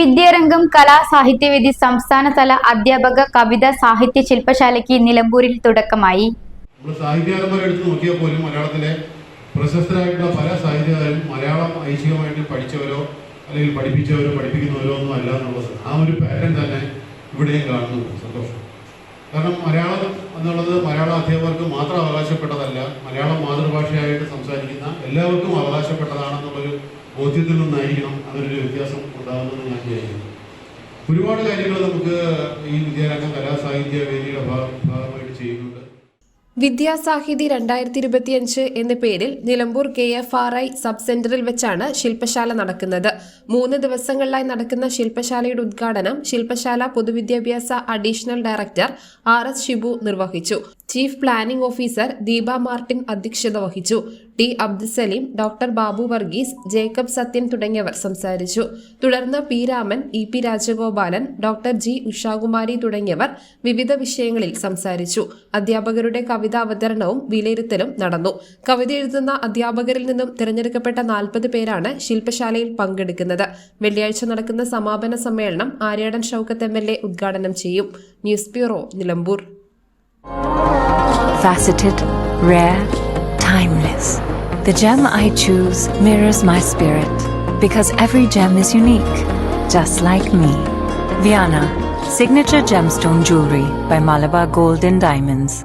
വിദ്യാരംഗം കലാ സാഹിത്യവേദി സംസ്ഥാനതല അധ്യാപക കവിത സാഹിത്യ ശില്പശാലയ്ക്ക് നിലമ്പൂരിൽ തുടക്കമായി. സാഹിത്യകാരന്മാരെ എടുത്ത് നോക്കിയാൽ പോലും മലയാളത്തിലെ പ്രശസ്തരായിട്ടുള്ള പല സാഹിത്യകാരും മലയാളം ഐച്ഛികമായിട്ട് പഠിച്ചവരോ അല്ലെങ്കിൽ പഠിപ്പിച്ചവരോ പഠിപ്പിക്കുന്നവരോ ഒന്നും അല്ല എന്നുള്ളത് ആ ഒരു പാറ്റേൺ തന്നെ ഇവിടെയും കാണുന്നുണ്ട്. സന്തോഷം. കാരണം മലയാളം എന്നുള്ളത് മലയാള അധ്യാപകർക്ക് മാത്രം അവകാശപ്പെട്ടതല്ല. മലയാളം മാതൃഭാഷയായിട്ട് സംസാരിക്കുന്ന എല്ലാവർക്കും അവകാശപ്പെട്ടതാണെന്നുള്ളൊരു ബോധ്യത്തിൽ നിന്നായിരിക്കണം അതിനൊരു വ്യത്യാസം ഉണ്ടാകുന്നത് ഞാൻ വിചാരിക്കുന്നു. ഒരുപാട് കാര്യങ്ങൾ നമുക്ക് വിദ്യാസാഹിതി രണ്ടായിരത്തി ഇരുപത്തിയഞ്ച് എന്ന പേരിൽ Nilambur K F R I sub സെന്ററിൽ വെച്ചാണ് ശില്പശാല നടക്കുന്നത്. മൂന്ന് ദിവസങ്ങളിലായി നടക്കുന്ന ശില്പശാലയുടെ ഉദ്ഘാടനം ശില്പശാല പൊതുവിദ്യാഭ്യാസ additional director R S Shibu നിർവഹിച്ചു. Chief planning officer Deepa Martin അധ്യക്ഷത വഹിച്ചു. T Abdussaleem doctor Babu Varghese Jacob Sathyan തുടങ്ങിയവർ സംസാരിച്ചു. തുടർന്ന് P Raman E P Rajagopalan doctor G Ushakumari തുടങ്ങിയവർ വിവിധ വിഷയങ്ങളിൽ സംസാരിച്ചു. അധ്യാപകരുടെ കവിതാ അവതരണവും വിലയിരുത്തലും നടന്നു കവിത എഴുതുന്ന അധ്യാപകരിൽ നിന്നും തിരഞ്ഞെടുക്കപ്പെട്ട നാൽപ്പത് പേരാണ് ശില്പശാലയിൽ പങ്കെടുക്കുന്നത് വെള്ളിയാഴ്ച നടക്കുന്ന സമാപന സമ്മേളനം Aryadan Shoukath M L A ഉദ്ഘാടനം ചെയ്യും news bureau Nilambur faceted, rare, timeless. The gem I choose mirrors my spirit because every gem is unique, just like me. Viana, signature gemstone jewelry by Malabar Gold and Diamonds.